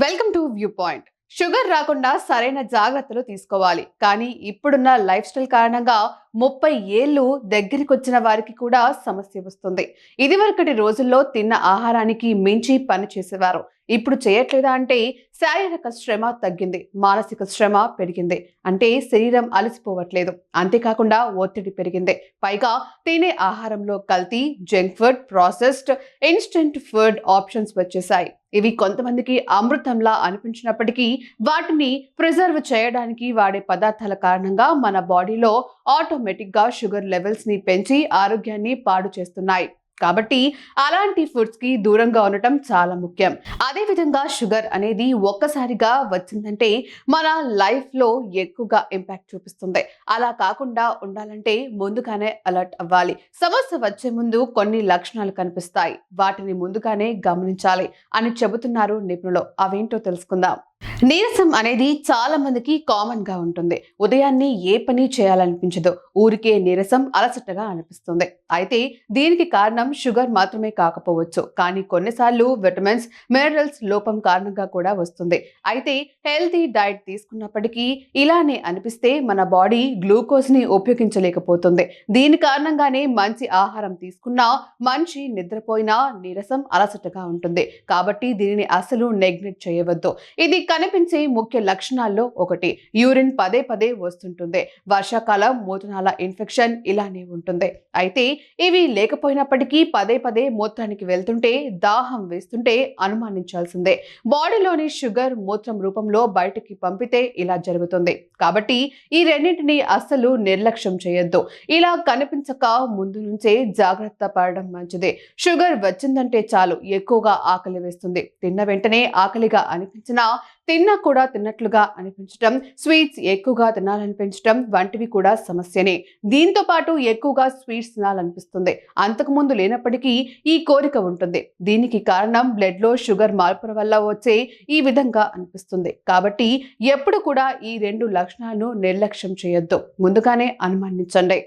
Welcome to view point sugar రాకుండా సరైన జాగ్రత్తలు తీసుకోవాలి. కానీ ఇప్పుడున్న లైఫ్ స్టైల్ కారణంగా ముప్పై ఏళ్ళు దగ్గరికి వచ్చిన వారికి కూడా సమస్య వస్తుంది. ఇదివరకటి రోజుల్లో తిన్న ఆహారానికి మించి పని చేసేవారు. ఇప్పుడు చేయట్లేదా అంటే శారీరక శ్రమ తగ్గింది. మానసిక శ్రమ పెరిగింది. అంటే శరీరం అలసిపోవట్లేదు. అంతేకాకుండా ఒత్తిడి పెరిగింది. పైగా తినే ఆహారంలో కల్తీ junk food processed instant food options వచ్చేసాయి ఇవి కొంతమందికి అమృతంలా అనిపించినప్పటికీ వాటిని ప్రిజర్వ్ చేయడానికి వాడే పదార్థాల కారణంగా మన బాడీలో ఆటోమేటిక్గా షుగర్ లెవెల్స్ని పెంచి ఆరోగ్యాన్ని పాడు చేస్తున్నాయి. కాబట్టి అలాంటి ఫుడ్స్కి దూరంగా ఉండటం చాలా ముఖ్యం. అదే విధంగా షుగర్ అనేది ఒక్కసారిగా వచ్చిందంటే మన లైఫ్లో ఎక్కువగా ఇంపాక్ట్ చూపిస్తుంది. అలా కాకుండా ఉండాలంటే ముందుగానే అలర్ట్ అవ్వాలి. సమస్య వచ్చే ముందు కొన్ని లక్షణాలు కనిపిస్తాయి. వాటిని ముందుగానే గమనించాలి అని చెబుతున్నారు నిపుణులు. అవేంటో తెలుసుకుందాం. నీరసం అనేది చాలా మందికి కామన్గా ఉంటుంది. ఉదయాన్నే ఏ పని చేయాలనిపించదు. ఊరికే నీరసం అలసటగా అనిపిస్తుంది. అయితే దీనికి కారణం షుగర్ మాత్రమే కాకపోవచ్చు. కానీ కొన్నిసార్లు విటమిన్స్ మినరల్స్ లోపం కారణంగా కూడా వస్తుంది. అయితే హెల్తీ డైట్ తీసుకున్నప్పటికీ ఇలానే అనిపిస్తే మన బాడీ గ్లూకోజ్ని ఉపయోగించలేకపోతుంది. దీని కారణంగానే మంచి ఆహారం తీసుకున్నా మంచి నిద్రపోయినా నీరసం అలసటగా ఉంటుంది. కాబట్టి దీనిని అసలు నెగ్లెక్ట్ చేయవద్దు. ఇది కనిపించే ముఖ్య లక్షణాల్లో ఒకటి. యూరిన్ పదే పదే వస్తుంటుంది. వర్షాకాలం మూతనాల ఇన్ఫెక్షన్ ఇలానే ఉంటుంది. అయితే ఇవి లేకపోయినప్పటికీ పదే పదే మూత్రానికి వెళ్తుంటే దాహం వేస్తుంటే అనుమానించాల్సిందే. బాడీలోని షుగర్ మూత్రం రూపంలో బయటికి పంపితే ఇలా జరుగుతుంది. కాబట్టి ఈ రెండింటిని అస్సలు నిర్లక్ష్యం చేయొద్దు. ఇలా కనిపించక ముందు నుంచే జాగ్రత్త పడడం మంచిది. షుగర్ వచ్చిందంటే చాలు ఎక్కువగా ఆకలి వేస్తుంది. తిన్న వెంటనే ఆకలిగా అనిపించినా తిన్నా కూడా తిన్నట్లుగా అనిపించటం స్వీట్స్ ఎక్కువగా తినాలనిపించటం వంటివి కూడా సమస్యనే. దీంతో పాటు ఎక్కువగా స్వీట్స్ తినాలని కనిపిస్తుంది. అంతకుముందు లేనప్పటికీ ఈ కోరిక ఉంటుంది. దీనికి కారణం బ్లడ్లో షుగర్ మార్పుల వల్ల వచ్చే ఈ విధంగా అనిపిస్తుంది. కాబట్టి ఎప్పుడు కూడా ఈ రెండు లక్షణాలను నిర్లక్ష్యం చేయొద్దు. ముందుగానే అనుమానించండి.